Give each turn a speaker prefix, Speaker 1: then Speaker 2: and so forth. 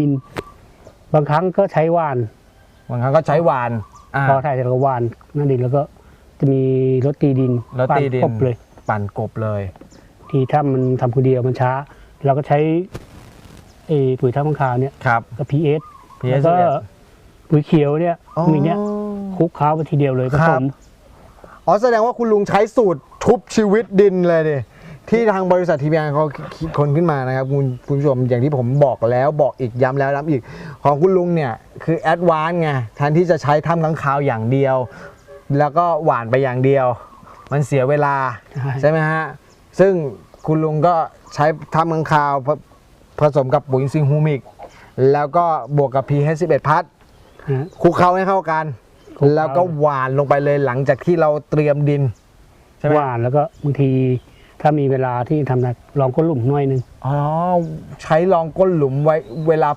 Speaker 1: ดิน บางครั้งก็ใช้หวาน
Speaker 2: บางครั้งก็ใช้หวานอ่า
Speaker 1: พอถ่ายเสร็จแล้วก็หวานหนั่นดินแล้วก็จะมีรถตีดิน
Speaker 2: รถตีดิน
Speaker 1: ปั่กบเลย
Speaker 2: ปั่นกบเลย
Speaker 1: ที่ถ้ามันทำคนเดียวมันช้า เราก็ใช้เออปุ๋ยท่ามังคาวเนี่ย
Speaker 2: ครับ
Speaker 1: กับพีเอส
Speaker 2: PS
Speaker 1: แล้วก็ปุ๋ยเขียวเนี่ย
Speaker 2: อ๋อ
Speaker 1: มีเนี่ยคลุกเคล้าไปทีเดียวเลยผ
Speaker 2: ค
Speaker 1: ส
Speaker 2: รับ
Speaker 1: ม
Speaker 3: อ๋อแสดงว่าคุณลุงใช้สูตรทุบชีวิตดินเลยดิ ที่ทางบริษัททีวีเขาคิดคนขึ้นมานะครับคุณคุณผู้ชมอย่างที่ผมบอกแล้วบอกอีกย้ำแล้วย้ำอีกของคุณลุงเนี่ยคือแอดวานซ์ไงแทนที่จะใช้ถ้ำค้างคาวอย่างเดียว แล้วก็หวานไปอย่างเดียว มันเสียเวลา
Speaker 1: ใช่
Speaker 3: ใช่ไหมฮะซึ่งคุณลุงก็ใช้ถ้ำค้างคาวผผสมกับปุ๋ยอินทรีย์ฮูมิก แล้วก็บวกกับ pH 11 พัด
Speaker 1: ฮะ
Speaker 3: คลุกเคล้าให้เข้ากัน
Speaker 1: คลุกเคล้า
Speaker 3: แล้วก็หวานลงไปเลยหลังจากที่เราเตรียมดิน ใช่ไหม
Speaker 1: หวานแล้วก็บางที ถ้ามีเวลาที่ทำนะลองก้นหลุมหน่อยหนึง
Speaker 3: อ๋อ ใช้รองก้นหลุมไว้เวลา